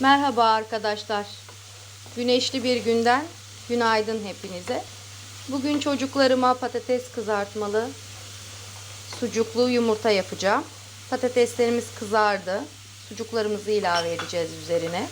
Merhaba arkadaşlar. Güneşli bir günden günaydın hepinize. Bugün çocuklarıma patates kızartmalı sucuklu yumurta yapacağım. Patateslerimiz kızardı. Sucuklarımızı ilave edeceğiz üzerine.